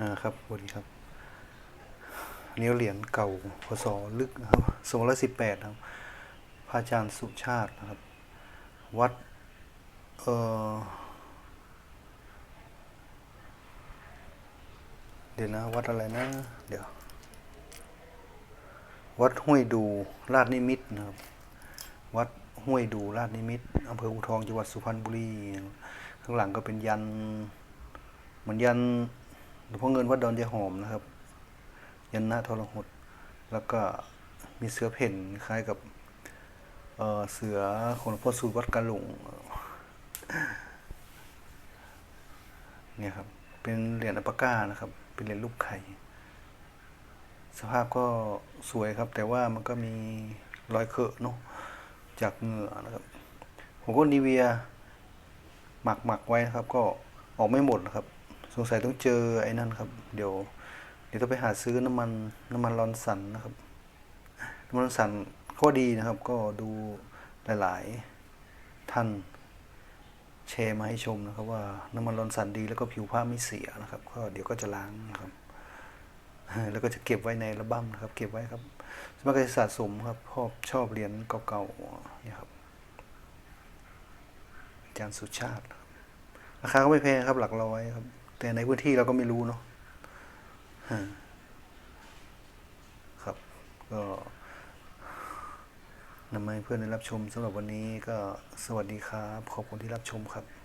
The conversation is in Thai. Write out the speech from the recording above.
อ่าครับสวัสดีครับนนี้เหรียญเก่าพศลึกครับสองร้อยสิบแปดครับพระอาจารย์สุชาตินะครับ วัด เอ่อ เดี๋ยวนะวัดอะไรนะ เดี๋ยว วัดห้วยดูราชนิมิตนะครับ วัดห้วยดูราชนิมิตอำเภออูทองจังหวัดสุพรรณบุรี ข้างหลังก็เป็นยัน เหมือนยัน หลวงพ่อเงินวัดดอนยาหอมนะครับ ยันน้าทรหด แล้วก็มีเสือเพ่นคล้ายกับเเสือของหลวงพ่อสูตรวัดกะหลงเนี่ยครับ เป็นเหรียญอัปปาก้านะครับ เป็นเหรียญรูปไข่ สภาพก็สวยครับ แต่ว่ามันก็มีรอยเคอะเนาะจากเหงื่อนะครับ ผมก็นีเวียหมักหมักไว้นะครับ ก็ออกไม่หมดนะครับ งสัยต้องเจอไอ้นั่นครับ เดี๋ยว เดี๋ยวต้องไปหาซื้อน้ำมันน้ำมันรอนสันนะครับ น้ำมันรอนสันก็ดีนะครับ ก็ดูหลาย ๆ ท่านแชร์มาให้ชมนะครับ ว่าน้ำมันรอนสันดีแล้วก็ผิวผ้าไม่เสียนะครับ ก็เดี๋ยวก็จะล้างนะครับแล้วก็จะเก็บไว้ในอัลบั้มนะครับ เก็บไว้ครับสมัครจะสะสมครับชอบชอบเหรียญเก่าๆเนี่ยครับอาจารย์สุชาติครับราคาก็ไม่แพงครับหลักร้อยครับ แต่ในพื้นที่เราก็ไม่รู้เนาะครับ ก็นำมาให้เพื่อนได้รับชมสำหรับวันนี้ก็สวัสดีครับ ขอบคุณที่รับชมครับ